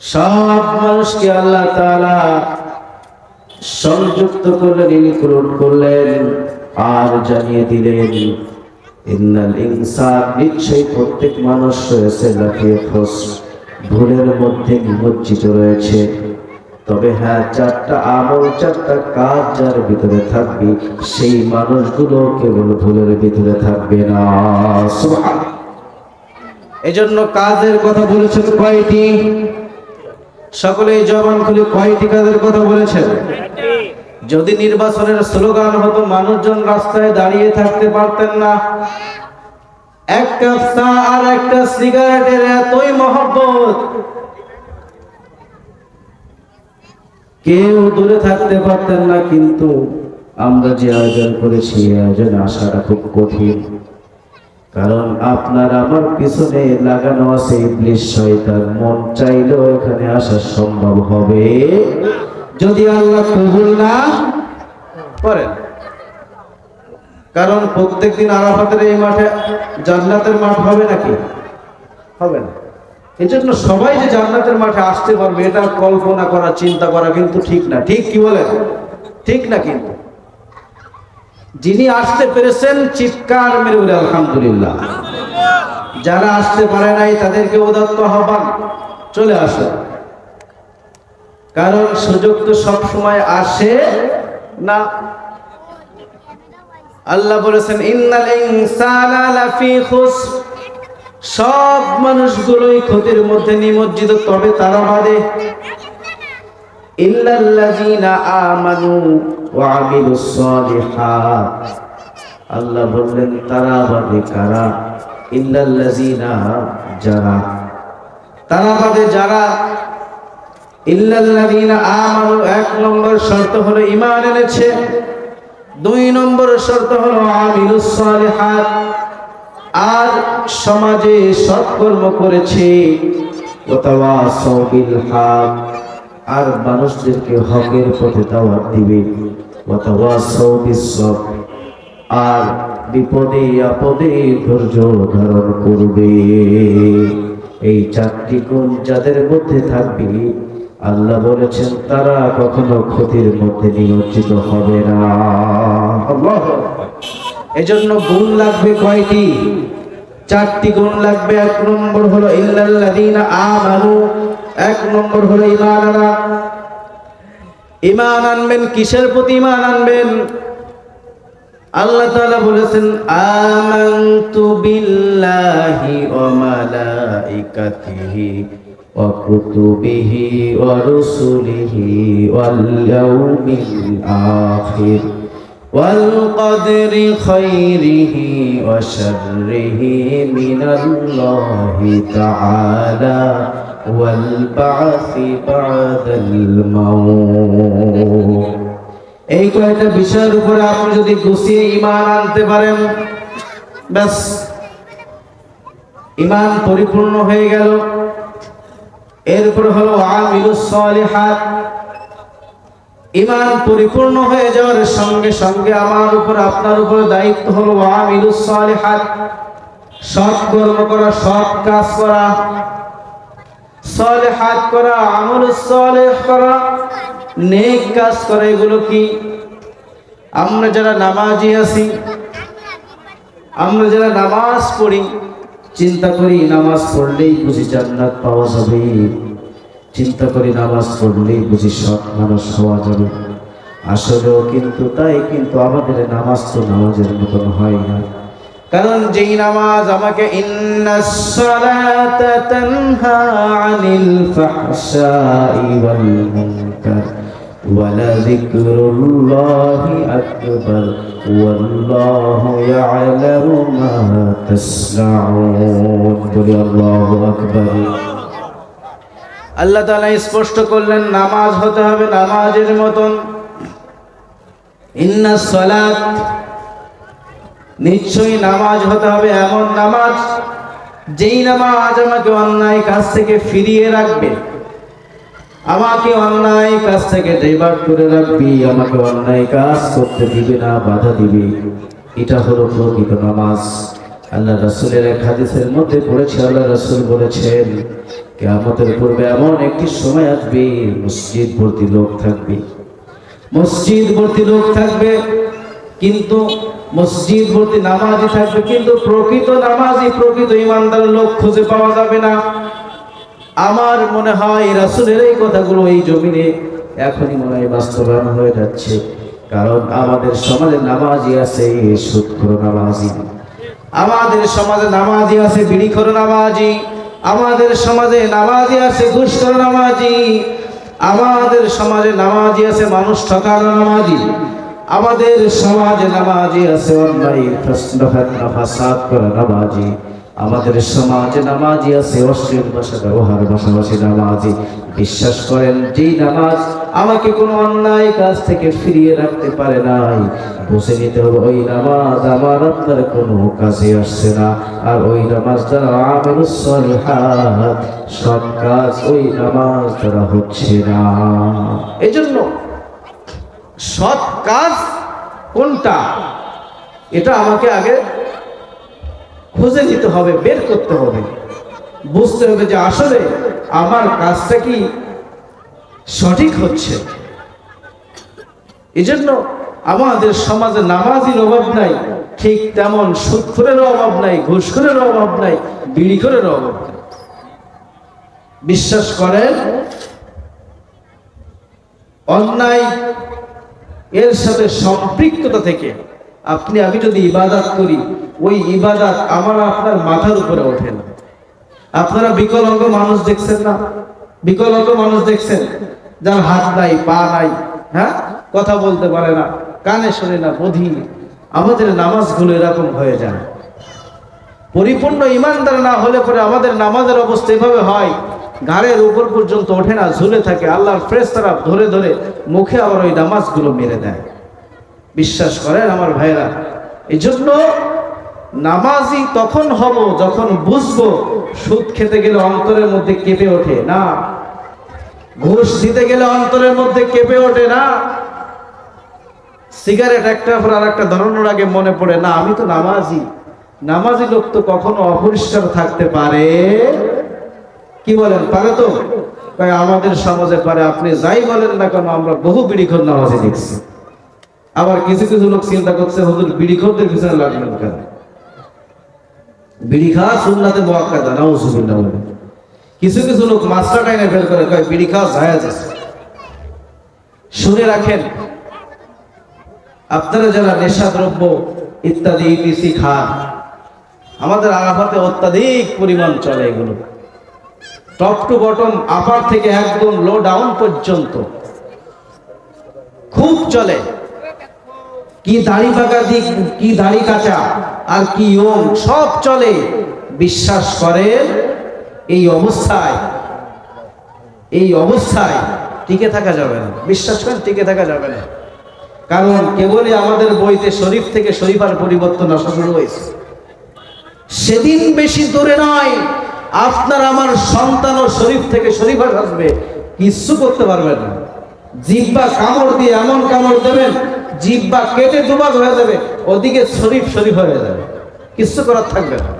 সব মানুষকে আল্লাহ তাআলা সংযুক্ত করলেন, ইনক্লুড করলেন আর জানিয়ে দিলেন প্রত্যেক মানুষ রয়েছে ভুলের মধ্যে নিমজ্জিত রয়েছে। তবে হ্যাঁ চারটা আমল, চারটা কাজ যার ভিতরে থাকবে, সেই মানুষগুলো কেবল ভুলের ভিতরে থাকবে না। এজন্য কাজের কথা বলেছেন কয়টি? সকলেই জবান খুলে কয়টি কাজের কথা বলেছেন? যদি নির্বাচনের স্লোগান হতো, মানুষজন রাস্তায় দাঁড়িয়ে থাকতে পারতেন না। এক চা আর একটা সিগারেটের এতই মহব্বত। কেউ দূরে থাকতে পারতেন না, কিন্তু আমরা যে আয়োজন করেছি, আয়োজন আসাটা খুব কঠিন। কারণ আপনার আমার পিছনে লাগানো আছে ইবলিশ শয়তান। মন চাইলেও এখানে আসা সম্ভব হবে। যদি আল্লাহ কবুল না করেন, কারণ প্রত্যেকদিন আরাফাতের এই মাঠে জান্নাতের মাঠ হবে নাকি? হবে না। জন্য সবাই যে জান্নাতের মাঠে আসতে পারবে, এটা কল্পনা করা, চিন্তা করা কিন্তু ঠিক না। ঠিক কি বলেন? ঠিক না কিন্তু। যিনি আসতে পেরেছেন, চিৎকার মেরে বলে, আলহামদুলিল্লাহ। যারা আসতে পারে নাই, তাদেরকে উদাত্ত আহ্বান। চলে আসে। কারণ সুযোগ তো সব সময় আসে না। আল্লাহ বলেছেন সব মানুষগুলোই ক্ষতির মধ্যে নিমজ্জিত, তবে তারা বাদে। ইল্লাল্লাযীনা আমানু ওয়া আমিলুস সালিহাত আল্লাহ বললেন, তারা বাদে কারা? ইল্লাল্লাযীনা, যারা। তারা বাদে যারা? ইল্লাল্লাযীনা আমানু, এক নম্বর শর্ত হলো ঈমান এনেছে। দুই নম্বর শর্ত হলো আমিলুস সালিহাত আর সমাজে সৎকর্ম করেছে। ওয়াতাওয়াসাউ বিল হক আর মানুষদেরকে হকের পথে দাওয়াত দিবে। আর বিপদে আপদে ধৈর্য ধারণ করবে। এই চারটি গুণ যাদের মধ্যে থাকবে, আল্লাহ বলেছেন, তারা কখনো ক্ষতির মধ্যে নিয়োজিত হবে না। এজন্য গুণ লাগবে কয়টি? চারটি গুণ লাগবে। এক নম্বর হলো, ইল্লাল্লাযীনা আমানু এক নম্বর হলো ইমান আনা। ইমান আনবেন, কিসের প্রতি ইমান আনবেন? আল্লাহ তাআলা বলেছেন, আমানতু বিল্লাহি ওয়া মালাইকাতিহি ওয়া কুতুবিহি ওয়া রুসুলিহি ওয়াল ইয়াউমিল আখির ওয়াল কদরি খাইরিহি ওয়া শাররিহি মিনাল্লাহি والبعث بعد الموت এই কয়েকটা বিষয়ের উপরে আপনি যদি গুছিয়ে ইমান আনতে পারেন ব্যাস ইমান পরিপূর্ণ হয়ে গেল এরপর হলো আমিলুস সালিহাত ইমান পরিপূর্ণ হয়ে যাওয়ার সঙ্গে সঙ্গে আমার উপর আপনার উপর দায়িত্ব হলো আমিলুস সালিহাত সৎ কর্ম করা সৎ কাজ করা সালেহাত করা আমলুস সালেহ করা, নেক কাজ করা, এগুলো কি? আমরা যারা নামাজি আছি, আমরা যারা নামাজ পড়ি, চিন্তা করি নামাজ পড়লেই বুঝি জান্নাত পাওয়া যাবে। চিন্তা করি নামাজ পড়লেই বুঝি সৎ মানুষ হওয়া যাবে। আসলেও কিন্তু তাই, কিন্তু আমাদের নামাজ তো নামাজের মতন হয় না। কারণ যেই নামাজ আমাকে ইন্নাস সালাতা তানহা আনিল ফাহশাই ওয়াল মুনকার ولذكر الله أكبر والله يعلم ما تصنعون قل الله أكبر আল্লাহ তাআলা স্পষ্ট করলেন নামাজ হতে হবে নামাজের মতন ইন্না সালাত নিশ্চয়ই নামাজ হতে হবে এমন নামাজ যেই নামাজ আমাকে অন্যায় কাজ থেকে ফিরিয়ে রাখবে। আমাকে অন্যায় কাজ থেকে ড্রাইভার করে রাখবি, আমাকে অন্যায় কাজ করতে দিবে না, বাধা দিবে। এটা হলো প্রকৃত নামাজ। আল্লাহ রসুলের এক হাদিসের মধ্যে পড়েছে, আল্লাহ রসুল বলেছেন, কেয়ামতের পূর্বে এমন একটি সময় আসবে মসজিদ ভর্তি লোক থাকবে। মসজিদ ভর্তি লোক থাকবে কিন্তু মসজিদ ভর্তি নামাজি থাকবে, কিন্তু প্রকৃত নামাজি প্রকৃত ইমানদার লোক খুঁজে পাওয়া যাবে না। আমার মনে হয় রাসুলের এই কথাগুলো এই জমিনে এখনই মনে হয় বাস্তবায়ন হয়ে যাচ্ছে। কারণ আমাদের সমাজে নামাজি আছে সুৎখর নামাজি আমাদের সমাজে নামাজি আছে বিড়িখর নামাজি আমাদের সমাজে নামাজি আছে ঘুষখর নামাজি আমাদের সমাজে নামাজি আছে মানুষ ঠকানো নামাজি আমাদের সমাজে নামাজি আছে, অন্যায় ফাসাদ করা নামাজি। আমাদের সমাজে নামাজি আছে, অশ্লীল ভাষা ব্যবহার পাশাপাশি নামাজি। বিশ্বাস করেন, যে নামাজ আমাকে কোনো অন্যায় কাজ থেকে ফিরিয়ে রাখতে পারে নাই। বুঝে নিতে হবে, ওই নামাজ আমার আপনার কোনো কাজে আসছে না। আর ওই নামাজ দ্বারা সব কাজ ওই নামাজ দ্বারা হচ্ছে না। এজন্য সৎ কাজ কোনটা? এটা আমাকে আগে খুঁজে নিতে হবে, বের করতে হবে। বুঝতে হবে যে আসলে আমার কাজটা কি সঠিক হচ্ছে। এই জন্য আমাদের সমাজে নামাজির অভাব নাই, ঠিক তেমন সুৎখরেরও অভাব নাই, ঘুষখোরেরও অভাব নাই, বিড়িখোরেরও অভাব নাই। বিশ্বাস করেন, অন্যায় এর সাথে সম্পৃক্ততা থেকে আপনি, আমি যদি ইবাদাত করি, ওই ইবাদাত আমার আপনার মাথার উপরে ওঠে না। আপনারা বিকলাঙ্গ মানুষ দেখছেন না? বিকলাঙ্গ মানুষ দেখছেন? যার হাত নাই, পা নাই হ্যাঁ? কথা বলতে পারে না, কানে শোনে না বধির আমাদের নামাজগুলো এরকম হয়ে যায়। পরিপূর্ণ ইমানদার না হলে পরে আমাদের নামাজের অবস্থা এভাবে হয়। ঘাড়ের উপর পর্যন্ত ওঠে না, ঝুলে থাকে। আল্লাহর ফ্রেশ তারা ধরে ধরে মুখে আবার ওই নামাজগুলো মেরে দেয়। বিশ্বাস করেন আমার ভাইরা এই জন্য নামাজি তখন হব যখন বুঝব সুদ খেতে গেলে অন্তরের মধ্যে কেঁপে ওঠে না, ঘুষ দিতে গেলে অন্তরের মধ্যে কেঁপে ওঠে না, সিগারেট একটা পর আর একটা ধরানোর আগে মনে পড়ে, না, আমি তো নামাজি। নামাজি লোক তো কখনো অপরিষ্কার থাকতে পারে কি বলেন, পারে তো? আমাদের সমাজে পারে, আপনি যাই বলেন না কেন, আমরা বহু বিড়িখোর নামাজে দেখছি। আবার কিছু কিছু লোক চিন্তা করছে, হুজুর বিড়িখোরদের পিছনে লাগবেন কেন? বিড়ি খাওয়া সুন্নাতে মোয়াক্কাদা, নাউজুবিল্লাহ বলে কিছু কিছু লোক মাস্টার টাইনে ফেল করে, কয়, বিড়ি খাওয়া আছে। শুনে রাখেন, আপনারা যারা নেশা দ্রব্য ইত্যাদি, ইপিসি খান, আমাদের আরাফাতে অত্যাধিক পরিমাণ চলে এগুলো। টপ টু বটম আপার থেকে একদম লো ডাউন পর্যন্ত। খুব চলে। কি দাড়ি পাকা দিক, কি দাড়ি কাঁচা, আর কি ওম সব চলে। বিশ্বাস করেন, এই অবস্থায় এই অবস্থায় টিকে থাকা যাবে না। বিশ্বাস করেন, টিকে থাকা যাবে না। কারণ কেবলই আমাদের বইতে শরীফ থেকে শরীফার পরিবর্তন আসা শুরু হয়েছে। সেদিন বেশি দূরে নয় আপনার আমার সন্তান ও শরীফ থেকে শরীফার আসবে, কিচ্ছু করতে পারবেন না। জিব্বা কামড় দিয়ে এমন কামড় দেবেন, জিব্বা কেটে দুবাগ হয়ে যাবে, ওদিকে শরীফ শরীফ হয়ে যাবে। কিচ্ছু করার থাকবে না।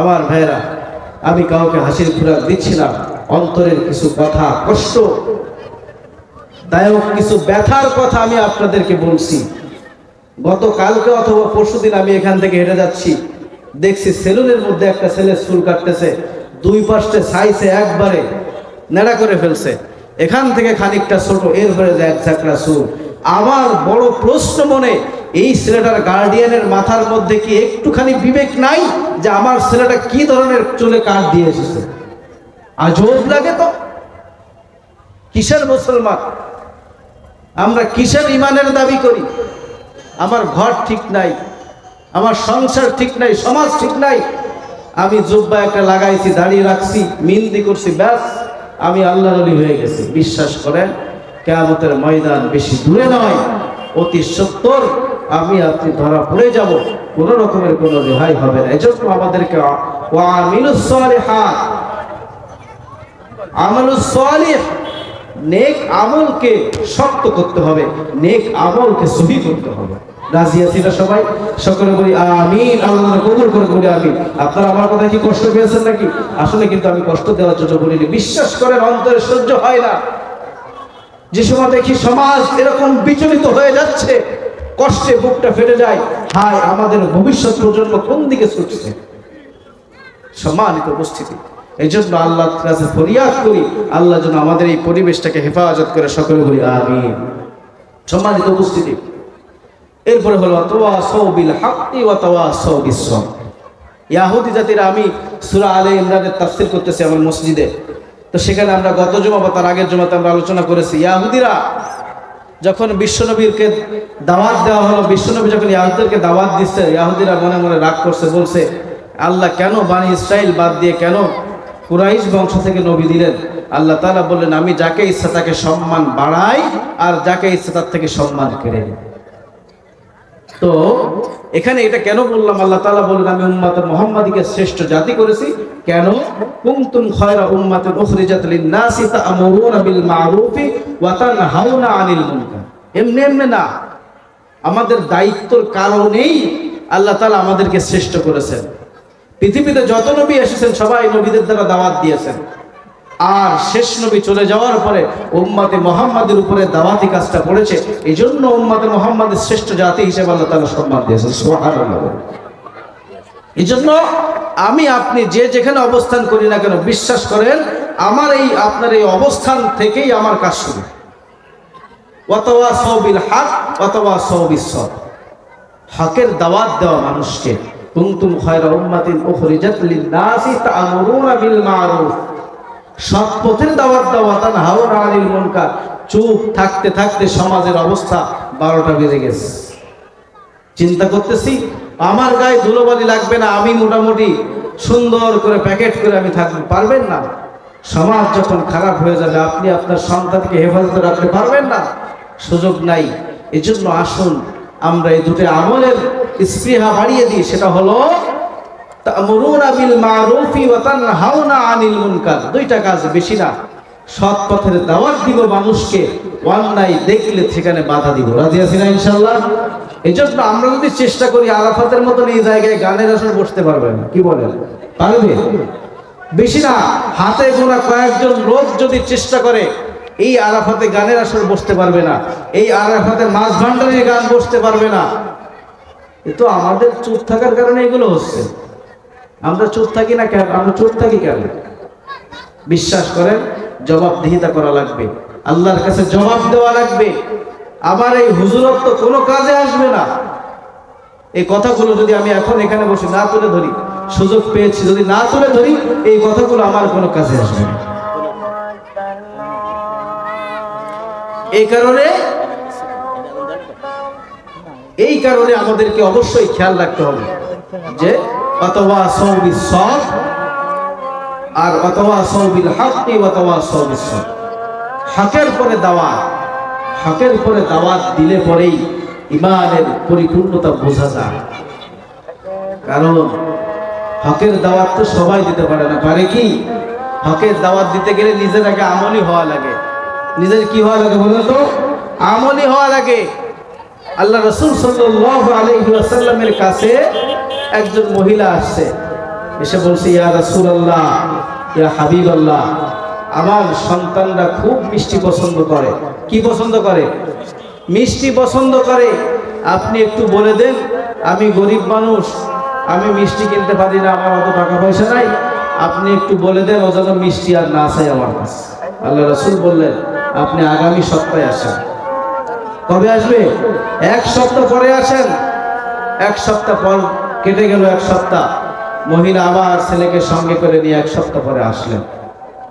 আমার ভাইরা আমি কাউকে হাসির খুরাক দিচ্ছিলাম অন্তরের কিছু কথা, কষ্ট, দায়ক কিছু ব্যথার কথা আমি আপনাদেরকে বলছি। গতকালকে অথবা পরশুদিন আমি এখান থেকে হেঁটে যাচ্ছি। দেখছি সেলুনের মধ্যে একটা ছেলে চুল কাটতেছে, দুই পাশে সাইজে একবারে নেড়া করে ফেলছে। এখান থেকে খানিকটা ছোট, এরপরে এক ঝাঁকড়া চুল। আমার বড় প্রশ্ন মনে, এই ছেলেটার গার্ডিয়ানের মাথার মধ্যে কি একটুখানি বিবেক নাই যে আমার ছেলেটা কি ধরনের চুলে কাট দিয়ে এসেছে? আজব লাগে তো। কিসের মুসলমান? আমরা কিসের ইমানের দাবি করি? আমার ঘর ঠিক নাই আমার সংসার ঠিক নাই, সমাজ ঠিক নাই। আমি জুব্বা একটা লাগাইছি, দাঁড়িয়ে রাখছি মিন্দি করছি, ব্যাস, আমি আল্লাহ আলী হয়ে গেছি। বিশ্বাস করেন, কেয়ামতের ময়দান বেশি দূরে নয়, অতি সত্তর, আমি আপনি ধরা পড়ে যাব, কোন রকমের কোনো রেহাই হবে না। এজন্য আমাদেরকে নেক আমলকে শক্ত করতে হবে, নেক আমলকে সহি করতে হবে। রাজি আছি না সবাই? সকলে বলি, আমিন, আল্লাহ কবুল করে বলি আমিন। আপনারা আমার কথা কি কষ্ট পেয়েছেন নাকি? আসলে কিন্তু আমি কষ্ট দেওয়ার জন্য বলিনি। বিশ্বাস করেন, অন্তরে সহ্য হয় না। যে সময় দেখি সমাজ এরকম বিচলিত হয়ে যাচ্ছে, কষ্টে বুকটা ফেটে যায়। হায়, আমাদের ভবিষ্যৎ প্রজন্ম কোন দিকে ছুটছে? সম্মানিত উপস্থিতি। এই জন্য আল্লাহ ফরিয়াদ করি, আল্লাহ যেন আমাদের এই পরিবেশটাকে হেফাজত করে। সকলে বলি, আমিন। সম্মানিত উপস্থিতি। এরপরে হলো ইয়াহুদি জাতির, আমি সুরা আলে ইমরানের তাফসির করতেছি আমার মসজিদে। তো সেখানে আমরা গত জমা বা তার আগের জমাতে আমরা আলোচনা করেছি। ইয়াহুদিরা যখন বিশ্বনবীরকে দাওয়াত দেওয়া হলো, বিশ্বনবী যখন ইয়াহুদেরকে দাওয়াত দিচ্ছে, ইয়াহুদিরা মনে মনে রাগ করছে, বলছে, আল্লাহ কেন বানি ইসরাইল বাদ দিয়ে কেন কুরাইশ বংশ থেকে নবী দিলেন? আল্লাহ তাআলা বললেন, আমি যাকে ইচ্ছা তাকে সম্মান বাড়াই, আর যাকে ইচ্ছা তার থেকে সম্মান কেড়ে নিই। তো এখানে এটা কেন বললাম? আল্লাহ তাআলা বললেন, আমি উম্মাত মুহাম্মাদিকে শ্রেষ্ঠ জাতি করেছি। কেন? কুনতুম খায়রা উম্মাতিন উখরিজাত লিন-নাসি বিল মা'রুফি ওয়া তানহাউনা আনিল মুনকার। এমনি এমনি না, আমাদের দায়িত্বর কারণেই আল্লাহ তাআলা আমাদেরকে শ্রেষ্ঠ করেছেন। পৃথিবীতে যত নবী এসেছেন, সবাই নবীদের দ্বারা দাওয়াত দিয়েছেন। আর শেষ নবী চলে যাওয়ার পরে উম্মাতে মোহাম্মদের উপরে দাওয়াতি কাজটা পড়েছে এই জন্য উম্মাতে মোহাম্মদের শ্রেষ্ঠ জাতি হিসেবে আল্লাহ তাআলা সম্মান দিয়েছেন। এই জন্য আমি, আপনি যে যেখানে অবস্থান করি না কেন, বিশ্বাস করেন, আমার এই, আপনার এই অবস্থান থেকেই আমার কাজ শুরু। অথবা সবিল হাক অথবা সবিস হকের দাওয়াত দেওয়া মানুষকে। কুনতুম খায়রা উম্মাতিন উখরিজাত লিন-নাসি তা'মুরুনা বিল মা'রুফ। সৎ দাওয়াত দেওয়া তান হাওয়া আনিল মুনকার। চুপ থাকতে থাকতে সমাজের অবস্থা বারোটা বেজে গেছে। চিন্তা করতেছি, আমার গায়ে ধুলোবালি লাগবে না, আমি মোটামুটি সুন্দর করে প্যাকেট করে আমি থাকব, পারবেন না? সমাজ যখন খারাপ হয়ে যাবে, আপনি আপনার সন্তানকে হেফাজতে রাখতে পারবেন না? সুযোগ নাই। এজন্য আসুন, আমরা এই দুটো আমলের স্পৃহা বাড়িয়ে দিই, সেটা হলো তা'মুরুনা বিল মা'রুফি ওয়া তানহাউনা আনিল মুনকার। দুইটা কাজ বেশি না। সৎ পথের দাওয়াত দিব মানুষকে অন্যায় দেখলে সেখানে বাধা দিব। রাজি আছি না ইনশাআল্লাহ? এই জন্য আমরা যদি চেষ্টা করি আরাফাতের মতন এই জায়গায় গানের আসর বসতে পারবেন। কি বলেন? পারবে? বেশি না। হাতে গোনা কয়েকজন লোক যদি চেষ্টা করে, এই আরাফাতে গানের আসর বসতে পারবে না। এই আরাফাতে মাছ ভান্ডারের গান বসতে পারবে না। এ তো আমাদের চুপ থাকার কারণে এগুলো হচ্ছে। আমরা চুপ থাকি না কেন? আমরা চুপ থাকি কেন? বিশ্বাস করেন, জবাবদিহিতা করা লাগবে। আল্লাহর কাছে জবাব দেওয়া লাগবে। আমার এই হুজুরত্ব কোনো কাজে আসবে না। এই কথাগুলো যদি আমি এখন এখানে বসে না তুলে ধরি, সুযোগ পেয়েছি যদি না তুলে ধরি, এই কথাগুলো আমার কোনো কাজে আসবে না। এই কারণে এই কারণে আমাদেরকে অবশ্যই খেয়াল রাখতে হবে যে অথবা সৌবি সব, আর অথবা সৌবিল হাক্কি অথবা সৌবি সব। হকের পরে দাওয়াত, হকের পরে দাওয়াত দিলে পরেই ইমানের পরিপূর্ণতা বোঝা যায়। কারণ হকের দাওয়াত তো সবাই দিতে পারে না। পারে কি? হকের দাওয়াত দিতে গেলে নিজের আগে আমলি হওয়া লাগে। নিজের কি হওয়া লাগে বলো তো? আমলি হওয়া লাগে। আল্লাহ রসুল আলাইহি কাছে একজন মহিলা আসছে। এসে বলছে, ইয়া রসুল রাসূলুল্লাহ, ইয়া হাবিব আল্লাহ আমার সন্তানরা খুব মিষ্টি পছন্দ করে। কি পছন্দ করে? মিষ্টি পছন্দ করে। আপনি একটু বলে দেন, আমি গরিব মানুষ, আমি মিষ্টি কিনতে পারি না, আমার অত টাকা পয়সা নাই। আপনি একটু বলে দেন, ও যেন মিষ্টি আর না চাই আমার কাছে। আল্লাহ রসুল বললেন, আপনি আগামী সপ্তাহে আসেন। কবে আসবে? এক সপ্তাহ পরে আসেন। এক সপ্তাহ পর কেটে গেল এক সপ্তাহ। মহিলা আবার ছেলেকে সঙ্গে করে নিয়ে এক সপ্তাহ পরে আসলেন।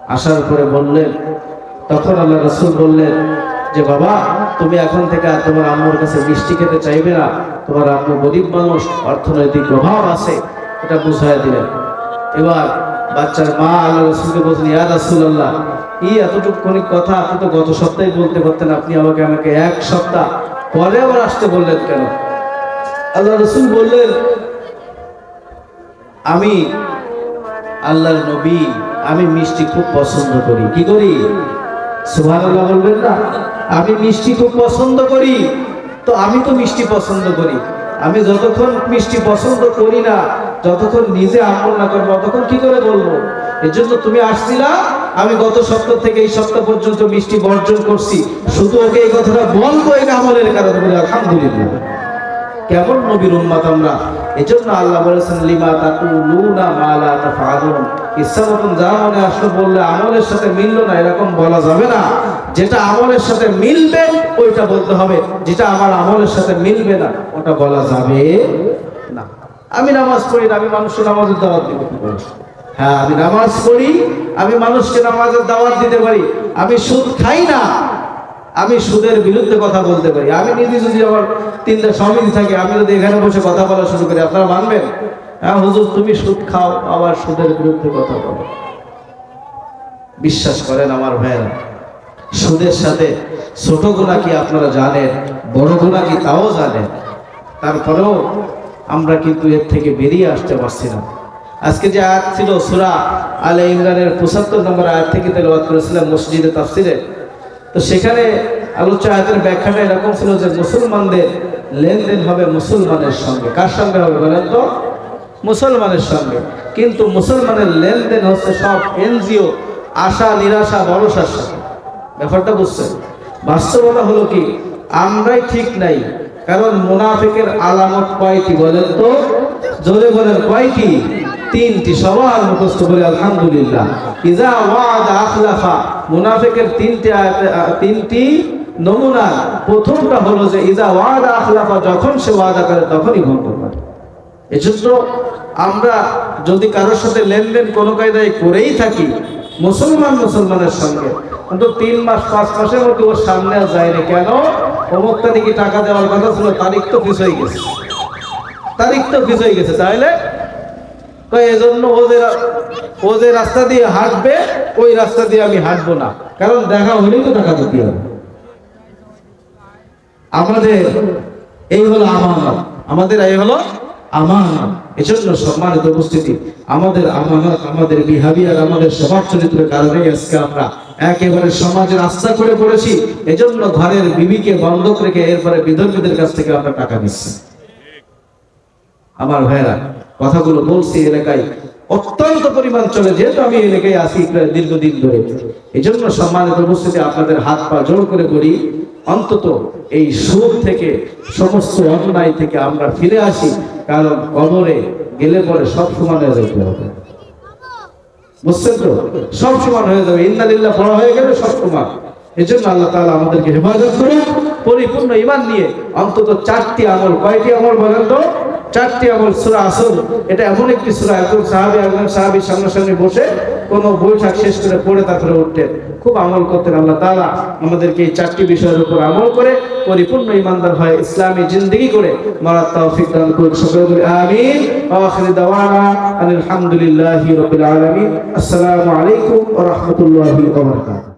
আসার পরে বললেন, তখন আল্লাহ রসুল বললেন, যে বাবা, তুমি এখন থেকে আর তোমার আম্মুর কাছে মিষ্টি খেতে চাইবে না। তোমার আম্মু গরিব মানুষ, অর্থনৈতিক প্রভাব আছে। এটা বুঝাই দিলেন। এবার বাচ্চার মা আল্লাহ রসুলকে বলছেন, ইয়া রাসূলুল্লাহ, এই এতটুকু কোন কথা আপনি তো গত সপ্তাহে বলতে পারতেন, আপনি আমাকে আমাকে এক সপ্তাহ পরে আবার আসতে বললেন কেন? আল্লাহ রসুল বললেন, আমি আল্লাহর নবী, আমি মিষ্টি খুব পছন্দ করি। কি করি? সুবহানাল্লাহ বলবেন না, আমি মিষ্টি খুব পছন্দ করি। তো আমি তো মিষ্টি পছন্দ করি। আমি যতক্ষণ মিষ্টি পছন্দ করি না যতক্ষণ নিজে আমল না করব, ততক্ষণ কি করে বলব? এর জন্য তুমি আসছিলা, আমি গত সপ্তাহ থেকে এই সপ্তাহ পর্যন্ত মিষ্টি বর্জন করছি। শুধু ওকে এই কথাটা বলব এটা আমলের কারণে বলে, আলহামদুলিল্লাহ। কেমন নবীর উম্মাত আমরা? এজন্য আল্লাহ বলেছেন, লিমা তাকুলুনা মা লা তাফআলুন। ইচ্ছা মতন যা মনে আসলো বললে আমলের সাথে মিললো না, এরকম বলা যাবে না। যেটা আমলের সাথে মিলবে, ওইটা বলতে হবে। যেটা আমার আমলের সাথে মিলবে না, ওটা বলা যাবে আমি নামাজ পড়ি না, আমি মানুষকে নামাজের দাওয়াত কি করে? হ্যাঁ আমি নামাজ পড়ি, আমি মানুষকে নামাজের দাওয়াত দিতে পারি। আমি সুদ খাই না, আমি সুদের বিরুদ্ধে কথা বলতে পারি। আমি নিজে যদি আমার তিনটা সমিতি থাকে, আমি যদি এখানে বসে কথা বলা শুরু করি, আপনারা মানবেন? হ্যাঁ হুজুর, তুমি সুদ খাও আবার সুদের বিরুদ্ধে কথা বলো। বিশ্বাস করেন আমার ভাইয়েরা, সুদের সাথে ছোট গুণা কি আপনারা জানেন, বড় গুণা কি তাও জানেন? তারপরেও আমরা কিন্তু এর থেকে বেরিয়ে আসতে পারছি না। আজকে যে আয়াত ছিল সুরা আলে ইমরানের পঁচাত্তর নম্বর আয়াত থেকে তেলাওয়াত করেছিলাম মসজিদে তাফসিরে, তো সেখানে আলোচ্য আয়াতের ব্যাখ্যাটা এরকম ছিল যে মুসলমানদের লেনদেন হবে মুসলমানের সঙ্গে। কার সঙ্গে হবে বলেন তো? মুসলমানের সঙ্গে। কিন্তু মুসলমানের লেনদেন হচ্ছে সব এনজিও, আশা, নিরাশা, ভরসার সাথে। ব্যাপারটা বুঝছেন? বাস্তবতা হলো কি? আমরাই ঠিক নাই কারণ মুনাফিকের আলামত কয়টি বলেন তো? জোরে বলেন, কয়টি? তিনটি। সবার মুখস্থ বলে আলহামদুলিল্লাহ। ইজা ওয়াদা আখলাফা। মুনাফিকের তিনটি তিনটি নমুনা। প্রথমটা হলো যে, ইজা ওয়াদা আখলাফা, যখন সে ওয়াদা করে, তখনই ভঙ্গ করে এজন্য আমরা যদি কারোর সাথে লেনদেন কোনো কায়দায় করেই থাকি মুসলমান মুসলমানের সঙ্গে কিন্তু তিন মাস, পাঁচ মাসের মধ্যে ওর সামনে আর যায়নি কেন? অমুক তারিখে টাকা দেওয়ার কথা ছিল? তারিখ তো হয়ে গেছে। তারিখ তো হয়ে গেছে। তাহলে এজন্য ও যে ও যে রাস্তা দিয়ে হাঁটবে, ওই রাস্তা দিয়ে আমি হাঁটবো না। কারণ দেখা হলেই তো টাকা দিতে হবে। আমাদের এই হলো আমানত। আমাদের এই হলো এজন্য উপস্থিতি, আমাদের আমানত, আমাদের আমরা একেবারে সমাজের আস্থা করে পড়েছি। এজন্য ঘরের বিবিকে রেখে এরপরে কাছ থেকে আমরা টাকা নিচ্ছি। আমার কথাগুলো বলছি এলাকায় অত্যন্ত পরিমাণ চলে। যেহেতু আমি এলাকায় আসি প্রায় দীর্ঘদিন ধরে এই জন্য সম্মানিত উপস্থিতি আপনাদের হাত পা জোর করে করি। অন্তত এই সুখ থেকে, সমস্ত অন্যায় থেকে আমরা ফিরে আসি, কারণ কবরে গেলে পরে সব সমান হয়ে যেতে হবে বুঝছেন তো? সব সমান হয়ে যাবে। ইন্দালিল্লা পড়া হয়ে গেলে সব সমান। এই জন্য আল্লাহ তালা আমাদেরকে হেফাজত করে পরিপূর্ণ ইমান নিয়ে অন্তত চারটি আমল, কয়টি আমল বলেন তো? চারটি আমল সূরা আসর, এটা এমন একটি সূরা, একজন সাহাবী একজন সাহাবী সামনাসামনি বসে কোন বৈঠক শেষ করে পড়ে তারপরে উঠতেন। খুব আমল করতেন আল্লাহ তাআলা আমাদেরকে এই চারটি বিষয়ের উপর আমল করে পরিপূর্ণ ইমানদার হয় ইসলামী জিন্দগি করে মারাত তৌফিক দান করুন আমিন। আখির দাওয়ানা আলহামদুলিল্লাহি রাব্বিল আলামিন। আসসালামু আলাইকুম ওয়া রাহমাতুল্লাহি ওয়া বারাকাতুহু।